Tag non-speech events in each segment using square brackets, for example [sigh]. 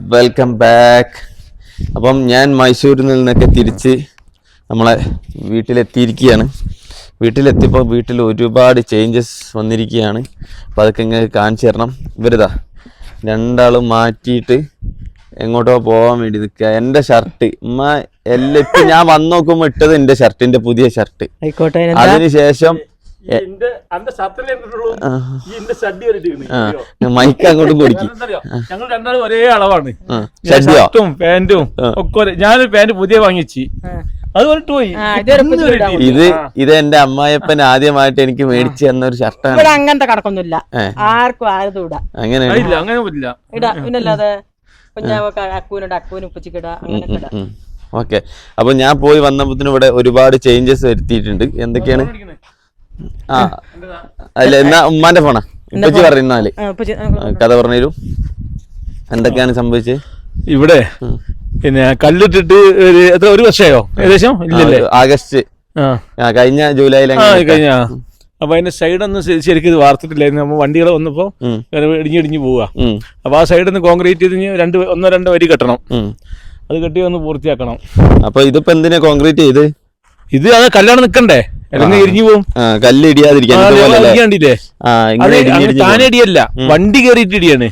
Welcome back അപ്പം ഞാൻ മൈസൂരിൽ നിന്നൊക്കെ തിരിച്ച് നമ്മളെ വീട്ടിലെത്തിയിരിക്കുകയാണ്. വീട്ടിലെത്തിയപ്പോൾ വീട്ടിൽ ഒരുപാട് ചേഞ്ചസ് വന്നിരിക്കുകയാണ്. അപ്പോൾ അതൊക്കെ ഇങ്ങനെ കാണിച്ചു തരണം. ഇവരിതാ രണ്ടാളും മാറ്റിയിട്ട് എങ്ങോട്ടോ പോകാൻ വേണ്ടി നിൽക്കുക. എന്റെ ഷർട്ട് ഉമ്മ എല്ലാം ഇപ്പം ഞാൻ വന്നു നോക്കുമ്പോൾ ഇട്ടത് എന്റെ ഷർട്ടിന്റെ പുതിയ ഷർട്ട് അതിനുശേഷം മൈക്ക് അങ്ങോട്ട് പൊടിക്കും. ഞങ്ങൾ രണ്ടാളും ഒരേ അളവാണ്? ഷർട്ടും പാന്റും ഒക്കെ ഞാനൊരു പാന്റ് പുതിയ വാങ്ങിച്ചു. അത് പോയി. ഇത് ഇത് എന്റെ അമ്മായിയപ്പൻ ആദ്യമായിട്ട് എനിക്ക് മേടിച്ചു തന്ന ഒരു ഷർട്ടാണ്. ഇവിടെ അങ്ങനത്തെ കടക്കൊന്നുമില്ല ആർക്കും ആരതും ഇടാം. അങ്ങനെ അങ്ങനെ പറ്റില്ല ഇടാ പിന്നല്ലാതെ അക്കൂനുണ്ട് അക്കൂന് ഉപ്പച്ചിക്കിട ഇടാം ഓക്കെ. അപ്പൊ ഞാൻ പോയി വന്നപ്പോ ഇവിടെ ഒരുപാട് ചേഞ്ചസ് വരുത്തിയിട്ടുണ്ട്. എന്തൊക്കെയാണ്? ആ. അല്ല എന്നാ ഉമ്മാന്റെ ഫോണാ. പറയുന്നാൽ ഉപ്പച്ചി ആ, കഥ പറഞ്ഞു എന്തൊക്കെയാണ് സംഭവിച്ചത് ഇവിടെ പിന്നെ കല്ലിട്ടിട്ട് ഒരു എത്ര ഒരു വർഷമായോ? ഏകദേശം? ഇല്ലല്ലേ? ആഗസ്റ്റ്. ആ. കഴിഞ്ഞ ജൂലൈയിൽ കഴിഞ്ഞ. അപ്പൊ അതിന്റെ സൈഡൊന്നും ശരിക്കും ഇത് വാർത്തിട്ടില്ലായിരുന്നു. നമ്മൾ വണ്ടികൾ വന്നപ്പോ ഇടിഞ്ഞ് ഇടിഞ്ഞ് പോവുക. അപ്പൊ ആ സൈഡിൽ നിന്ന് കോൺക്രീറ്റ് ചെയ്ത് രണ്ട് ഒന്നോ രണ്ടോ വരി കെട്ടണം. അത് കെട്ടി ഒന്ന് പൂർത്തിയാക്കണം. അപ്പൊ ഇതിപ്പോ എന്തിനാ കോൺക്രീറ്റ് ചെയ്ത്? ഇത് അത് കല്യാണം നിക്കണ്ടേ? അല്ലെങ്കിൽ ഇരിഞ്ഞു പോകും ആ, കല്ല് ഇടിയാതിരിക്കാൻ ഇതുപോലെ അല്ലേ? കണ്ടില്ലേ ആ അത് ഇങ്ങനെ ഇടിഞ്ഞ് അങ്ങനെ ഇടിഞ്ഞ് താനെ ഇടിയല്ല. വണ്ടി കയറിയിട്ട് ഇടിയാണ്.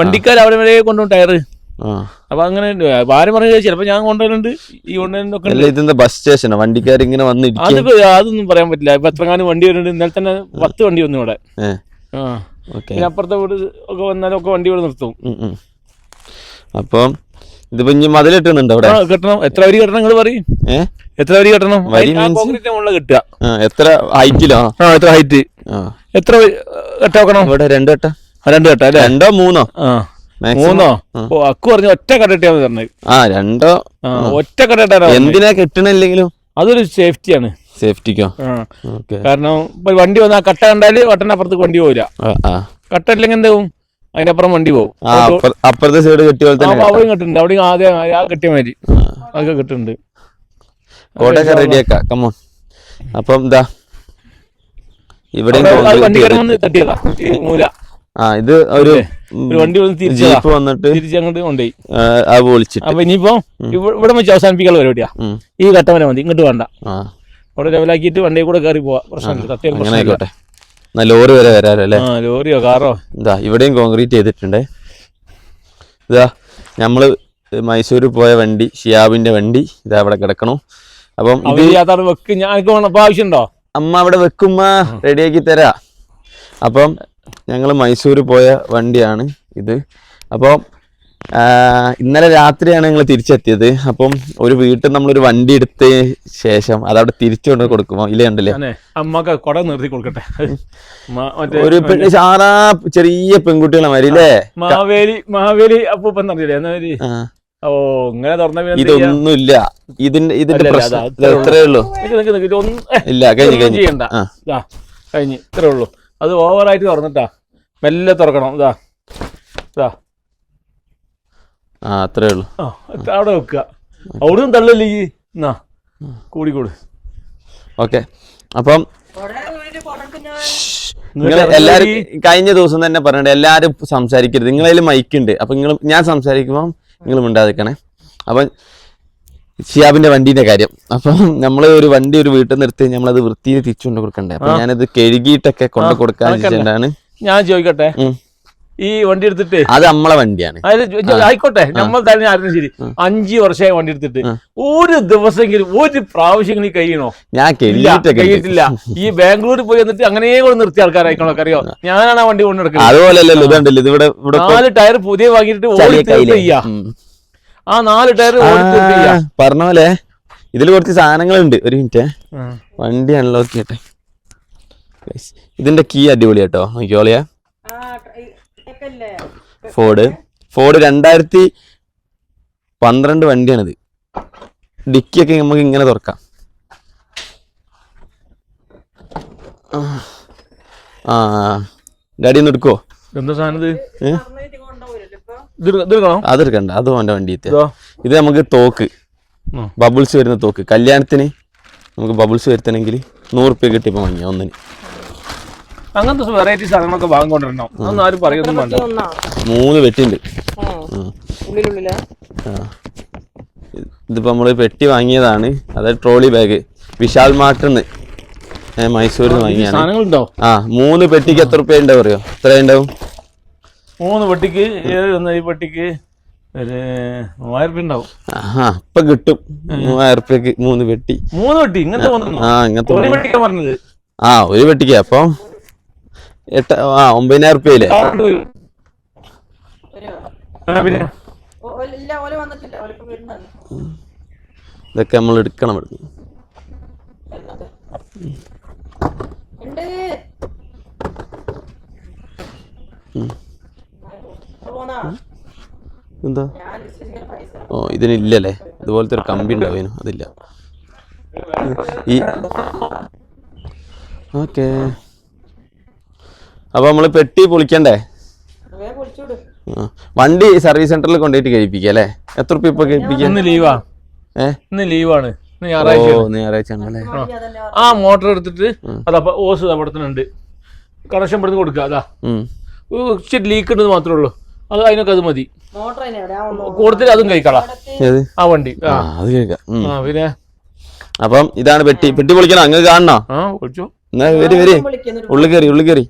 വണ്ടിക്കാർ അവിടെ വരെ കൊണ്ടുപോകും ടയറ്. അപ്പൊ അങ്ങനെ ഭാരം പറഞ്ഞു ചിലപ്പോ ഞാൻ കൊണ്ടുവരുന്നുണ്ട് ഈ കൊണ്ടുവരുന്നൊക്കെ ബസ് സ്റ്റേഷനോ വണ്ടിക്കാർ ഇങ്ങനെ വന്ന് അതിപ്പോ അതൊന്നും പറയാൻ പറ്റില്ല. ഇപ്പൊ എത്രങ്ങാനും വണ്ടി വരുന്നുണ്ട്. ഇന്നലെ തന്നെ പത്ത് വണ്ടി വന്നു ഇവിടെ. പിന്നെ അപ്പുറത്തെ വീട് ഒക്കെ വന്നാലും ഒക്കെ വണ്ടി ഇവിടെ നിർത്തും. അപ്പം ഇതിപ്പോ ഇനി മതിലിട്ടുന്നുണ്ടോ അവിടെ? ആ, കെട്ടണം. എത്ര വരി കെട്ടണം നിങ്ങൾ പറയും? എത്ര വരി കെട്ടണം? കെട്ടുക. എത്ര ഹൈറ്റിലോ? ആ എത്ര ഹൈറ്റ് എത്ര കെട്ട വെക്കണം? ഇവിടെ രണ്ട് കെട്ട. രണ്ട് കെട്ട അല്ലേ? രണ്ടോ മൂന്നോ? മൂന്നോ. അക്കു പറഞ്ഞു ഒറ്റ കെട്ടിട്ടാ പറഞ്ഞത്. ആ രണ്ടോ? ഒറ്റ കെട്ടിട്ടാ എന്തിനാ കെട്ടണില്ലെങ്കിലും? അതൊരു സേഫ്റ്റിയാണ് സേഫ്റ്റിക്കോ കാരണം വണ്ടി വന്നാൽ കട്ട കണ്ടാൽ വട്ടനപ്പുറത്ത് വണ്ടി ആ കട്ട ഇല്ലെങ്കിൽ എന്താവും അതിനപ്പുറം വണ്ടി പോകും അപ്പുറത്തെ സൈഡ് കെട്ടിയ പോലെ തന്നെ അവിടെയും കെട്ടുന്നുണ്ട്. അവിടെയും ആദ്യം ആ കെട്ടിയ മാതിരി. അതൊക്കെ കിട്ടുന്നുണ്ട്. കോട്ടയൊക്കെ റെഡിയാക്കാം കമ്മോൺ അപ്പം എന്താ ഇവിടെ ആ ഇത് ഒരു വണ്ടി ജീപ്പ് വന്നിട്ട് തിരിച്ചങ്ങോട്ട് കൊണ്ടുപോയി. അത് പൊളിച്ചിട്ട്. അപ്പൊ ഇനിയിപ്പോ ഇവ- ഇവിടെ വെച്ച് അവസാനിപ്പിക്കാനുള്ള പരിപാടിയാ. ഈ ഘട്ടം വരെ മതി. ഇങ്ങോട്ട് വേണ്ട. അവിടെ ലെവലാക്കിയിട്ട് വണ്ടി കൂടെ കയറി പോവാ. പ്രശ്നമില്ല. തട്ടിയാൽ പ്രശ്നമില്ല. ലോറി വരെ വരാലോ അല്ലേ? ആ ലോറിയോ കാറോ? ഇതാ ഇവിടെയും കോൺക്രീറ്റ് ചെയ്തിട്ടുണ്ട്. ഇതാ നമ്മൾ മൈസൂർ പോയ വണ്ടി ഷിയാബിന്റെ വണ്ടി ഇതാ അവിടെ കിടക്കണു. അപ്പം വെക്ക് ഞാൻ ആവശ്യമുണ്ടോ? അമ്മ അവിടെ വെക്കുമ്മ റെഡിയാക്കി തരാ. അപ്പം ഞങ്ങൾ മൈസൂര് പോയ വണ്ടിയാണ് ഇത്. അപ്പം ഇന്നലെ രാത്രിയാണ് ഞങ്ങൾ തിരിച്ചെത്തിയത്. അപ്പം ഒരു വീട്ടിൽ നമ്മളൊരു വണ്ടി എടുത്ത ശേഷം അതവിടെ തിരിച്ചു കൊണ്ട് കൊടുക്കുമോ? ഇല്ല ഉണ്ടല്ലേ അമ്മയ്ക്ക് കുട നിർത്തി കൊടുക്കട്ടെ. ഒരു പെണ്ണ് സാധാ ചെറിയ പെൺകുട്ടികളെ മാതിരി അല്ലേ മാവേലി മാവേലി അപ്പൂപ്പൻ. ഓ ഇങ്ങനെ തുറന്ന ഇതൊന്നുമില്ല. ഇതിന്റെ ഇതിന്റെ പ്രശ്നം. ഇത്രേ ഉള്ളൂ. ഇല്ല കഴിഞ്ഞു കഴിഞ്ഞു. ചെയ്യണ്ട. കഴിഞ്ഞ്. ഇത്രേ ഉള്ളൂ. അത് ഓവറായിട്ട് തുറന്നിട്ടാ. മെല്ലെ തുറക്കണം. ഇതാ ഇതാ ആ അത്രേ ഉള്ളൂ. ആ അവിടെ വെക്കുക. അവിടുന്ന് തള്ളല്ലേ ഈ? എന്നാ കൂടി കൂടി. ഓക്കെ. അപ്പം നിങ്ങൾ എല്ലാരും. കഴിഞ്ഞ ദിവസം തന്നെ പറഞ്ഞിട്ട് എല്ലാരും സംസാരിക്കരുത്. നിങ്ങളതിൽ മൈക്ക് ഉണ്ട്. അപ്പൊ നിങ്ങൾ ഞാൻ സംസാരിക്കുമ്പോൾ നിങ്ങൾ മിണ്ടാതിരിക്കണേ. അപ്പം ഷിയാബിന്റെ വണ്ടീന്റെ കാര്യം. അപ്പം നമ്മൾ ഒരു വണ്ടി ഒരു വീട്ടിൽ നിർത്തി നമ്മളത് വൃത്തിയിൽ തിരിച്ചു കൊണ്ട് കൊടുക്കണ്ടേ. അപ്പൊ ഞാനത് കഴുകിയിട്ടൊക്കെ കൊണ്ടു കൊടുക്കാൻ വെച്ചിട്ടുണ്ടാണ് ഞാൻ ചോദിക്കട്ടെ. ഈ വണ്ടി എടുത്തിട്ട്? അത് നമ്മളെ വണ്ടിയാണ്. ആയിക്കോട്ടെ നമ്മൾ തന്നെ ആരും ശരി അഞ്ചു വർഷമായി വണ്ടി എടുത്തിട്ട്. ഒരു ദിവസമെങ്കിലും ഒരു പ്രാവശ്യം കഴിയണോ ഞാൻ കഴിഞ്ഞിട്ടില്ല കഴിയിട്ടില്ല ഈ ബാംഗ്ലൂരിൽ പോയി വന്നിട്ട് അങ്ങനെ കൊണ്ട് നിർത്തിയ ആൾക്കാരായിക്കോളൊക്കെ അറിയോ? ഞാനാണ് ആ വണ്ടി കൊണ്ട് നടക്കുന്നത് നാല് ടയർ പുതിയ വാങ്ങിയിട്ട് ഓടി ആ നാല് ടയർ ഓടി പറഞ്ഞ പോലെ ഇതിൽ കുറച്ച് സാധനങ്ങളുണ്ട്. ഒരു മിനിറ്റ്. വണ്ടി അൺലോക്ക് ചെയ്യട്ടെ. Guys, ഇതിന്റെ കീ അടിപൊളി കേട്ടോ നോക്കിയോളിയാ ഫോർഡ് ഫോർഡ് രണ്ടായിരത്തി പന്ത്രണ്ട് വണ്ടിയാണിത്. ഡിക്കിയൊക്കെ നമുക്ക് ഇങ്ങനെ തുറക്കാം. ആ. ഡാഡി ഒന്ന് എടുക്കോ എന്താ സാധനം അതെടുക്കണ്ട. അത് അവന്റെ വണ്ടി ഇത്. നമുക്ക് തോക്ക്. ബബിൾസ് വരുന്ന തോക്ക്. കല്യാണത്തിന് നമുക്ക് ബബിൾസ് വരുത്തണമെങ്കിൽ നൂറുപ്യ റുപ്യ കിട്ടിയപ്പോൾ വാങ്ങിയ ഒന്നിന്. അങ്ങനത്തെ വെറൈറ്റി സാധനങ്ങളൊക്കെ വാങ്ങിക്കൊണ്ടിരണം അതൊന്നും ആരും പറയൊന്നും വേണ്ട. മൂന്ന് പെട്ടിണ്ട് ഇതിപ്പോ നമ്മൾ പെട്ടി വാങ്ങിയതാണ്. അതായത് ട്രോളി ബാഗ്. വിശാൽ മാർട്ടിന്ന്. മൈസൂരിൽ നിന്ന് വാങ്ങിയാണ്. സാധനങ്ങളുണ്ടോ? ആ മൂന്ന് പെട്ടിക്ക് എത്ര റുപ്യ ഉണ്ടാവും അറിയോ എത്ര ഉണ്ടാവും മൂന്ന് പെട്ടിക്ക് ഈ പെട്ടിക്ക് ഇപ്പൊ കിട്ടും. മൂവായിരം റുപ്യക്ക് മൂന്ന് പെട്ടി. മൂന്ന് പെട്ടി? ഇങ്ങനത്തെ ആ ഇങ്ങനത്തെ ആ ഒരു പെട്ടിക്ക് അപ്പം? എട്ട് ആ ഒമ്പതിനായിരം റുപ്യയില്ലേ? ഇതൊക്കെ നമ്മൾ എടുക്കണം ഇവിടുന്ന്? എന്താ? ഓ ഇതിനില്ലല്ലേ? ഇതുപോലത്തെ ഒരു കമ്പി ഉണ്ടാവും അതില്ല. ഈ [laughs] ഓക്കെ. അപ്പൊ നമ്മൾ പെട്ടി പൊളിക്കണ്ടേ. വണ്ടി സർവീസ് സെന്ററിൽ കൊണ്ടുപോയിട്ട് കഴിപ്പിക്കുക അല്ലേ? എത്ര റുപ്യ ഇപ്പൊ കഴിപ്പിക്കുക ഇന്ന് ലീവാ. ഇന്ന് ലീവാണ്. ആ. മോട്ടർ എടുത്തിട്ട് ഓസ് അവിടെ ഉണ്ട്. കണക്ഷൻ പെടുത്ത് കൊടുക്കുക അതാ. ഇച്ചിരി ലീക്ക് ഉണ്ടെന്ന് മാത്രമേ ഉള്ളൂ. അത് അതിനൊക്കെ അത് മതി. കൂടുതൽ അതും കഴിക്കളാം ആ വണ്ടി. ആ. പിന്നെ? അപ്പം ഇതാണ് പെട്ടി. പെട്ടി പൊളിക്കണം അങ്ങ് കാണണോ? ആ വരി വരി. ഉള്ളു കയറി ഉള്ളു കയറി.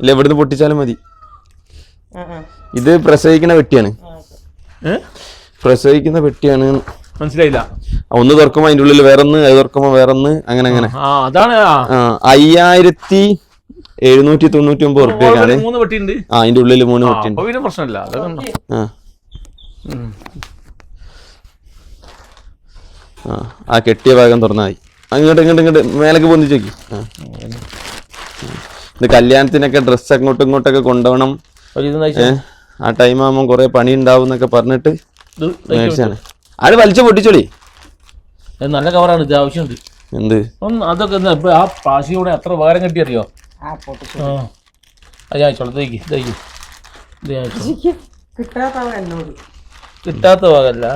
ഇല്ല ഇവിടുന്ന് പൊട്ടിച്ചാലും മതി. ഇത് പ്രസവിക്കുന്ന ഏ? പ്രസവിക്കുന്ന പെട്ടിയാണ് മനസ്സിലായില്ല. ഒന്ന് തുറക്കുമ്പോ അതിന്റെ ഉള്ളിൽ വേറൊന്ന് അത് തുറക്കുമ്പോ വേറൊന്ന് അങ്ങനെ അങ്ങനെ. ആ അതാണ് അയ്യായിരത്തി എഴുന്നൂറ്റി തൊണ്ണൂറ്റി ഒമ്പത് റുപ്യക്കാണ് മൂന്ന് ആ അതിന്റെ ഉള്ളിൽ മൂന്ന് പിന്നെ പ്രശ്നമില്ല ആ. ആ കെട്ടിയ ഭാഗം തുറന്നായി അങ്ങോട്ട് ഇങ്ങോട്ട് ഇങ്ങോട്ട് മേലേക്ക് പൊന്നിച്ചോക്കി ആ. ഇത് കല്യാണത്തിനൊക്കെ ഡ്രസ്സ് അങ്ങോട്ടും ഇങ്ങോട്ടൊക്കെ കൊണ്ടുപോകണം. ആ ടൈം ആകുമ്പോൾ കുറെ പണി ഉണ്ടാവും എന്നൊക്കെ പറഞ്ഞിട്ട്. മേടിച്ചാണ് ആട് വലിച്ചു പൊട്ടിച്ചോളി. നല്ല കവറാണ് ഇത് ആവശ്യമുണ്ട്. എന്ത്? ഒന്ന് അതൊക്കെ ആ പാശിയോടെ എത്ര ഉപകാരം കെട്ടിയറിയോ? അത് ഞാൻ കിട്ടാത്ത ഭാഗമല്ല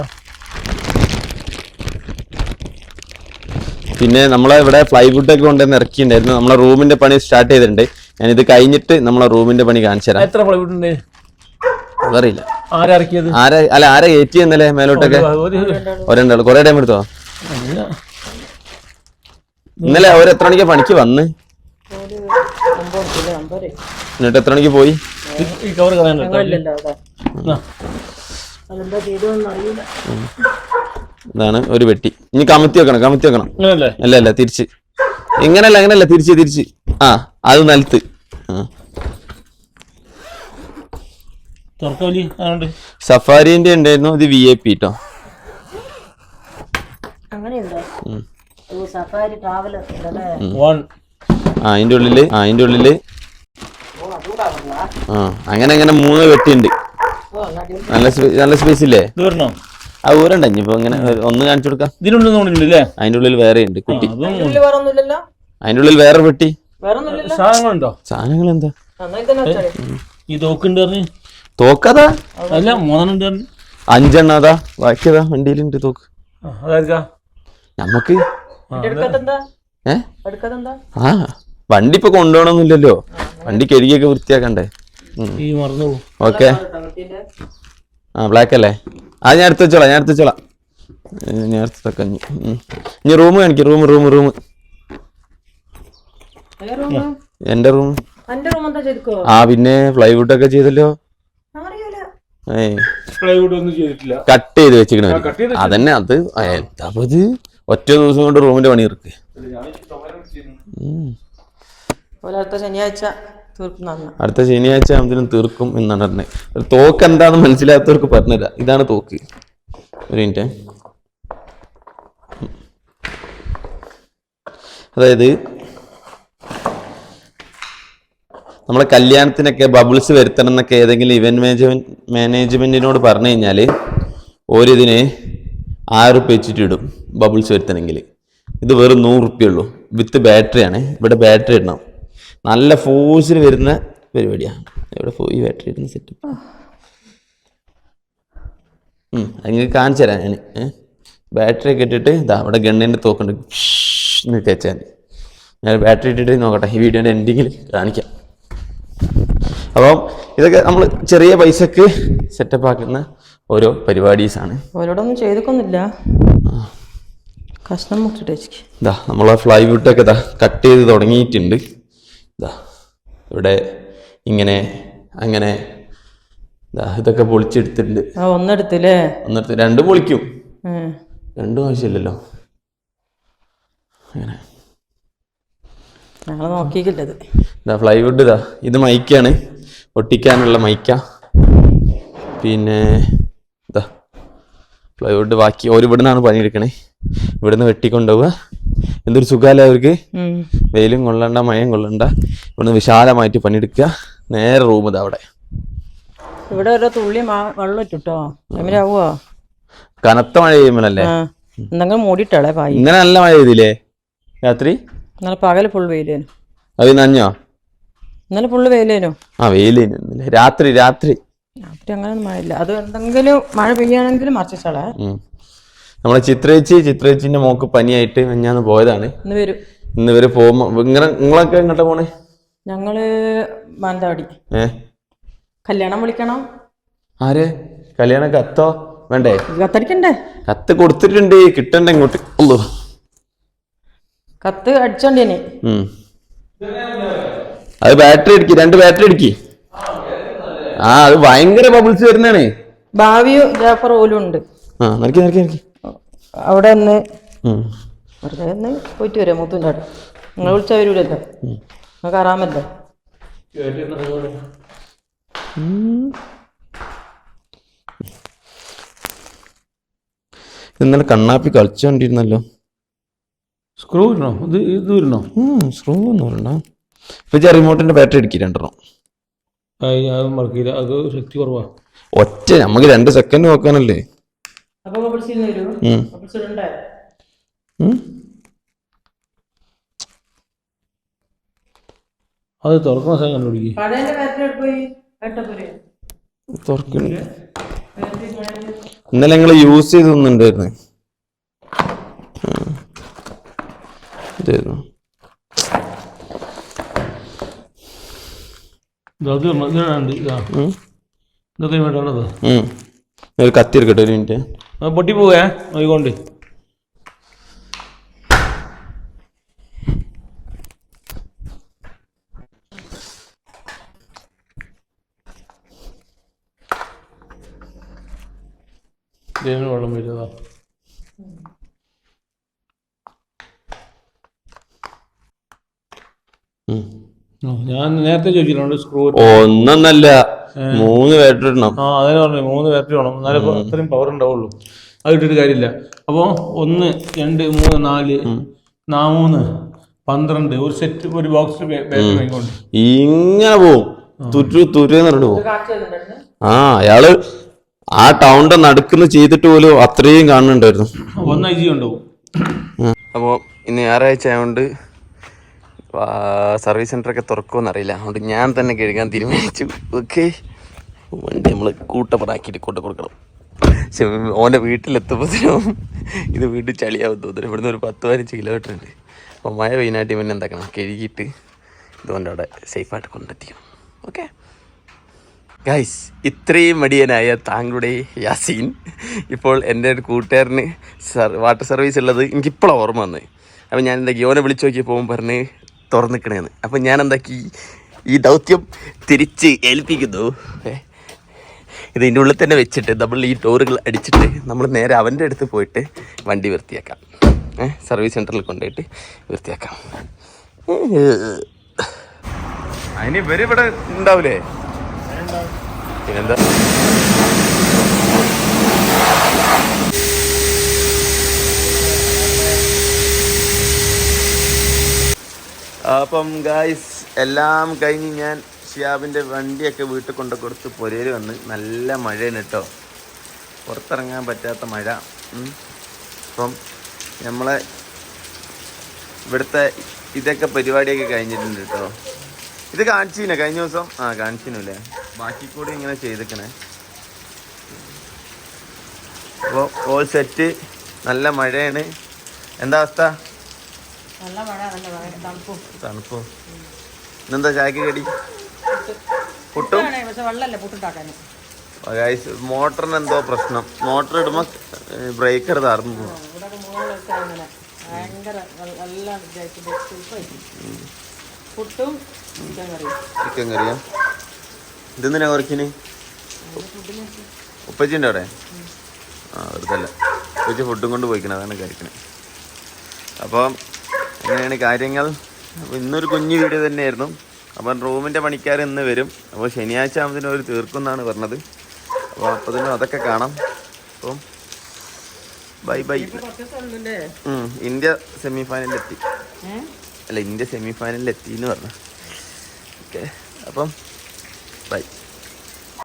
പിന്നെ നമ്മളെ ഇവിടെ ഫ്ലൈവുഡ് ഒക്കെ കൊണ്ടുവന്ന് ഇറക്കിയിട്ടുണ്ടായിരുന്നു. നമ്മളെ റൂമിന്റെ പണി സ്റ്റാർട്ട് ചെയ്തിട്ടുണ്ട്. ഞാൻ ഇത് കഴിഞ്ഞിട്ട് നമ്മളെ റൂമിന്റെ പണി കാണിച്ചു തരാം. എത്ര പ്ലൈവുഡ് ഉണ്ട്? അതറിയില്ല. ആരക്കിയത് ആരാ അല്ല ആരാ കയറ്റി എന്നല്ലേ മേലോട്ടൊക്കെ? ഒരെണ്ടാൾ കൊറേ ടൈം എടുത്തോ? ഇന്നലെ അവർ എത്ര മണിക്കാ പണിക്ക് വന്ന്? എന്നിട്ട് എത്ര മണിക്ക് പോയി? ഇതാണ് ഒരു പെട്ടി. ഇനി കമത്തി വെക്കണം കമത്തി വെക്കണം. അല്ല അല്ല തിരിച്ച്. ഇങ്ങനല്ല അങ്ങനല്ല തിരിച്ച് തിരിച്ച്. ആ അത് നിലത്ത്. സഫാരിന്റെ ഉണ്ടായിരുന്നു ഇത് വി ഐ പി കേട്ടോ ആ അതിന്റെ ഉള്ളിൽ ആ അതിന്റെ ഉള്ളിൽ. ആ അങ്ങനെ അങ്ങനെ മൂന്ന് വെട്ടിയുണ്ട് ഉണ്ട് നല്ല നല്ല സ്പേസ് ഇല്ലേ? തീർന്നോ ആ ഊരണ്ട ഇനിയിപ്പോ ഇങ്ങനെ ഒന്ന് കാണിച്ചു കൊടുക്കാം. ഇതിനുള്ളിൽ നോണില്ലേ അതിന്റെ ഉള്ളിൽ വേറെ ഉണ്ട് കുട്ടി. അതിന്റെ ഉള്ളിൽ വേറെ പെട്ടി. സാധനങ്ങളുണ്ടോ? സാധനങ്ങൾ എന്താ നന്നായി തന്നെ വെച്ചാലേ ഈ തോക്കുണ്ട് പറഞ്ഞു? തോക്കതാ? അല്ല മൂന്നെണ്ണം പറഞ്ഞു? അഞ്ചെണ്ണ അതാ ബാക്കിയതാ വണ്ടിയിലുണ്ട് തോക്ക്. നമുക്ക് ഏ? ആ വണ്ടി ഇപ്പൊ കൊണ്ടുപോകണമെന്നില്ലല്ലോ വണ്ടി കഴുകിയൊക്കെ വൃത്തിയാക്കണ്ടേ? ഓക്കെ. ആ ബ്ലാക്ക് അല്ലേ? ആ ഞാൻ എടുത്ത് വെച്ചോളാം ഞാൻ എടുത്ത് വെച്ചോളാം. ഞാൻ എടുത്തൊക്കെ ഇനി ഉം. ഇനി റൂം കാണിക്കും റൂം റൂം റൂം. റൂം? എന്റെ റൂം. ആ പിന്നെ ഫ്ലൈവുഡ് ഒക്കെ ചെയ്തല്ലോ. കട്ട് ചെയ്ത് വെച്ചിരിക്കണ അതന്നെ അത് എന്താ ഇത്? ഒറ്റ ദിവസം കൊണ്ട് റൂമിന്റെ പണി ഇറക്ക് ശനിയാഴ്ച. അടുത്ത ശനിയാഴ്ച ആകുമ്പോഴത്തേനും തീർക്കും എന്നാണ് പറഞ്ഞത് തോക്ക് എന്താണെന്ന് മനസ്സിലാത്തവർക്ക് പറഞ്ഞുതരാം. ഇതാണ് തോക്ക്. ഒരു മിനിറ്റ്. അതായത് നമ്മളെ കല്യാണത്തിനൊക്കെ ബബിൾസ് വരുത്തണം എന്നൊക്കെ ഏതെങ്കിലും ഇവന്റ് മാനേജ്മെന്റ് മാനേജ്മെന്റിനോട് പറഞ്ഞു കഴിഞ്ഞാൽ ഓരിതിന് ആറ് റുപ്യ വെച്ചിട്ട് ഇടും ബബിൾസ് വരുത്തണമെങ്കിൽ ഇത് വെറും നൂറ് റുപ്യ വിത്ത് ബാറ്ററി ആണ്. ഇവിടെ ബാറ്ററി ഇടണം. നല്ല ഫോഴ്സിൽ വരുന്ന പരിപാടിയാണ്. ഇവിടെ പോയി? ബാറ്ററി ഇടുന്ന സെറ്റ് അങ്ങനെ കാണിച്ചു തരാം ഞാൻ ബാറ്ററി ഒക്കെ ഇട്ടിട്ട് ഇതാ അവിടെ ഗണ്ണിന്റെ തോക്കുണ്ട്. എന്നൊക്കെ വെച്ചാൽ ഞാൻ ബാറ്ററി ഇട്ടിട്ട് നോക്കട്ടെ. ഈ വീഡിയോന്റെ എൻഡിങ്ങിൽ കാണിക്കാം. അപ്പം ഇതൊക്കെ നമ്മൾ ചെറിയ പൈസക്ക് സെറ്റപ്പ് ആക്കുന്ന ഓരോ പരിപാടീസാണ് ഓരോടൊന്നും ചെയ്തൊക്കൊന്നുമില്ല കഷ്ണം മുട്ടിട്ട് വെച്ചിക്ക് ഇതാ നമ്മളെ ഫ്ലൈവുഡൊക്കെ ഇതാ കട്ട് ചെയ്ത് തുടങ്ങിയിട്ടുണ്ട്. ഇതാ ഇവിടെ ഇങ്ങനെ അങ്ങനെ. ഇതാ ഇതൊക്കെ പൊളിച്ചെടുത്തിട്ടുണ്ട്. ഒന്നെടുത്തില്ലേ? എന്നിട്ട് രണ്ട് പൊളിക്കും. രണ്ടും ആവശ്യമില്ലല്ലോ. അങ്ങനെ. ഞങ്ങൾ നോക്കിയില്ലത് ഇതാ. ഫ്ലൈവുഡ് ഇതാ ഇത് മൈക്കാണ്. ഒട്ടിക്കാനുള്ള മൈക്ക. പിന്നെ ഇതാ ഫ്ലൈവുഡ് ബാക്കി. ഒരു ഇവിടുന്നാണ് പണിയെടുക്കണേ. ഇവിടുന്ന് വെട്ടിക്കൊണ്ടുപോവുക. എന്തൊരു സുഖമല്ലേ അവർക്ക്. വെയിലും കൊള്ളണ്ട മഴയും കൊള്ളണ്ട. ഇവിടുന്ന് വിശാലമായിട്ട് പണിയെടുക്കുക. നേരെ റൂം ഇതാ അവിടെ. ഇവിടെ ഒരു തുള്ളി വെള്ളം ഇട്ടിട്ടോ എങ്ങനെയാവോ കനത്ത മഴ ചെയ്യുമ്പോഴല്ലേ എന്തെങ്കിലും മൂടിയിട്ടാളെ പായി. ഇങ്ങനെ നല്ല മഴ ചെയ്തില്ലേ രാത്രി? ഇന്നലെ പകൽ ഫുൾ വെയിലേനു. അത് നഞ്ഞോ ഇന്നലെ ഫുള്ള് വെയിലേനു. ആ വെയിലേനു രാത്രി രാത്രി. രാത്രി അങ്ങനെ മഴയില്ല. അത് എന്തെങ്കിലും മഴ പെയ്യാണെങ്കിൽ മറിച്ചാളെ ഉം. നമ്മളെ ചിത്രേച്ചി ചിത്രേച്ചിന്റെ മോക്ക് പനിയായിട്ട് ഞാൻ പോയതാണ്. ഇന്ന് വരും. ഇന്ന് ഇവർ പോകുമ്പോ ഇങ്ങനെ നിങ്ങളൊക്കെ എങ്ങോട്ടാ പോണേ? ഞങ്ങൾ മാനന്തവാടി. ഏ? കല്യാണം വിളിക്കണം. ആര്? കല്യാണ കത്തോ? വേണ്ടേ? കത്തടിക്കണ്ടേ? കത്ത് കൊടുത്തിട്ടുണ്ട്. കിട്ടണ്ടേ ഇങ്ങോട്ട്? ഉള്ളു. കത്ത് അടിച്ചോണ്ടി ഇനി. അത് ബാറ്ററി അടിക്കി. രണ്ട് ബാറ്ററി അടിക്കി. ആ അത് ഭയങ്കര ബബിൾസ് വരുന്നതാണ്. ഭാവിയും ജാഫർ ഓലും ഉണ്ട്. ആ നടക്കി നടക്കി അവിടെ ഒന്ന്. വെറുതെ ഒന്ന് പോയിട്ട് വരാം മൂത്തുന്റെ അവിടെ. നിങ്ങൾ വിളിച്ചാൽ വരൂലല്ലോ. നിങ്ങൾക്ക് അറാമല്ലോ ഇന്നലെ കണ്ണാപ്പി കളിച്ചോണ്ടിരുന്നല്ലോ സ്ക്രൂ ഇടണോ? ഇത് ഇത് വരണോ സ്ക്രൂ ഒന്നും വരണ്ട ഇപ്പൊ റിമോട്ടിന്റെ ബാറ്ററി അടിക്കി രണ്ടെണ്ണം. അത് മറക്കില്ല അത് ശക്തി കുറവാ. ഒറ്റ നമുക്ക് രണ്ട് സെക്കൻഡ് നോക്കാനല്ലേ. ഉം. അത് തുറക്കുന്ന സമയം കണ്ടുപിടിക്കും. തുറക്കണില്ല ഇന്നലെ ഞങ്ങൾ യൂസ് ചെയ്തൊന്നുണ്ടായിരുന്നു ഇതായിരുന്നു. ഇത് അത് ഇടണം. ഇത് ഇടാനുണ്ട് ഇതാ. ഉം. ഇതൊക്കെ വേണ്ടത് ഉം. ഒരു കത്തി എടുക്കട്ടെ ഒരു മിനിറ്റ്. പൊട്ടി പോവേ ഇതിന് വെള്ളം വരുന്നതാ ഞാൻ നേരത്തെ ചോദിച്ചിട്ടുണ്ട് സ്ക്രൂ ഒന്നല്ല മൂന്ന് ബാറ്ററി ഇടണം. ആ അതിനെ പറഞ്ഞു മൂന്ന് ബാറ്ററി വേണം. എന്നാലും അത്രയും പവർ ഉണ്ടാവുള്ളൂ. അത് ഇട്ടിട്ട് കാര്യമില്ല. അപ്പോൾ ഒന്ന് രണ്ട് മൂന്ന് നാല് നാ മൂന്ന് പന്ത്രണ്ട് ഒരു സെറ്റ് ഒരു ബോക്സ് ഇങ്ങനെ പോവും. തുരു പോവും. കാണിച്ചു ആ അയാൾ ആ ടൗണിന്റെ നടുക്കുന്ന് ചെയ്തിട്ട് പോലും അത്രയും കാണുന്നുണ്ടായിരുന്നു. അപ്പോൾ ഇന്ന് ഞായറാഴ്ച ആയതുകൊണ്ട് സർവീസ് സെന്ററൊക്കെ തുറക്കുമെന്ന് അറിയില്ല അതുകൊണ്ട് ഞാൻ തന്നെ കഴുകാൻ തീരുമാനിച്ചു. ഓക്കെ. വണ്ടി നമ്മൾ കൂട്ടപ്പടാക്കിയിട്ട് കൊണ്ട് കൊടുക്കണം. പക്ഷെ ഓന്റെ വീട്ടിലെത്തുമ്പോഴത്തേനും ഇത് വീട്ടിൽ ചളിയാവും തോന്നുന്നു. ഇവിടുന്ന് ഒരു പത്ത് പതിനഞ്ച് കിലോമീറ്റർ ഉണ്ട്. അപ്പോൾ മഴ പെയ്യാനായിട്ട് പിന്നെ എന്താക്കണം? കഴുകിയിട്ട് ഇതുകൊണ്ട് അവിടെ സേഫായിട്ട് കൊണ്ടെത്തിക്കണം. ഓക്കെ. ഗൈസ് ഇത്രയും മടിയനായ താങ്കളുടെ യാസീൻ ഇപ്പോൾ എന്റെ ഒരു കൂട്ടുകാരന് സർ വാട്ടർ സർവീസ് ഉള്ളത് എനിക്കിപ്പോഴാണ് ഓർമ്മ വന്നത് അപ്പം ഞാൻ എന്താക്കി ഓനെ വിളിച്ചു നോക്കിയപ്പോൾ പറഞ്ഞ് തുറന്നു നിൽക്കണേന്ന് അപ്പം ഞാൻ എന്താക്കി ഈ ദൗത്യം തിരിച്ച് ഏൽപ്പിക്കുന്നു. ഇത് ഇതിന്റെ ഉള്ളിൽ തന്നെ വെച്ചിട്ട് നമ്മൾ ഈ ടോറുകൾ അടിച്ചിട്ട് നമ്മൾ നേരെ അവന്റെ അടുത്ത് പോയിട്ട് വണ്ടി വൃത്തിയാക്കാം. സർവീസ് സെന്ററിൽ കൊണ്ടുപോയിട്ട് വൃത്തിയാക്കാം. അതിന് ഇവരിവിടെ ഉണ്ടാവില്ലേ? പിന്നെന്താ? അപ്പം ഗായ്സ് എല്ലാം കഴിഞ്ഞ് ഞാൻ ഷിയാബിന്റെ വണ്ടിയൊക്കെ വീട്ടിൽ കൊണ്ട് കൊടുത്ത് പുരയിൽ വന്ന് നല്ല മഴയാണ് കേട്ടോ. പുറത്തിറങ്ങാൻ പറ്റാത്ത മഴ. അപ്പം നമ്മളെ ഇവിടുത്തെ ഇതൊക്കെ പരിപാടിയൊക്കെ കഴിഞ്ഞിട്ടുണ്ട് കേട്ടോ. ഇത് കാണിച്ചിനെ? കഴിഞ്ഞ ദിവസം? ആ കാണിച്ചില്ലേ ബാക്കി കൂടി ഇങ്ങനെ ചെയ്തിക്കണേ. അപ്പോൾ ഓൾ സെറ്റ് നല്ല മഴയാണ്. എന്താ അവസ്ഥ? തണുപ്പോ. ഇന്നെന്താ ചായക്ക് കടി? പുട്ടും? മോട്ടറിന് എന്തോ പ്രശ്നം. മോട്ടർ ഇടുമ്പോ ബ്രേക്കർ തറന്നു പോകും പുട്ടും ചിക്കൻ കറിയും. ചിക്കൻ കറിയാ? ഇതെന്തിനാ കുറച്ചിന് ഉപ്പച്ചിന്റെ അവിടെ? ആ വെറുതല്ല. ഉപ്പച്ചി ഫുഡും കൊണ്ട് പോയിക്കണം അതാണ് കഴിക്കണേ അപ്പം അങ്ങനെയാണ് കാര്യങ്ങൾ. അപ്പോൾ ഇന്നൊരു കുഞ്ഞു വീഡിയോ തന്നെയായിരുന്നു. അപ്പം റൂമിന്റെ പണിക്കാർ ഇന്ന് വരും. അപ്പോൾ ശനിയാഴ്ച ആകുമ്പോൾ അവർ തീർക്കും എന്നാണ് പറഞ്ഞത് അപ്പോൾ അപ്പത്തിനും അതൊക്കെ കാണാം. അപ്പം ബൈ ബൈ. ഇന്ത്യ സെമിഫൈനലിൽ എത്തി. അല്ല ഇന്ത്യ സെമി ഫൈനലിൽ എത്തി എന്ന് പറഞ്ഞു. ഓക്കെ അപ്പം ബൈ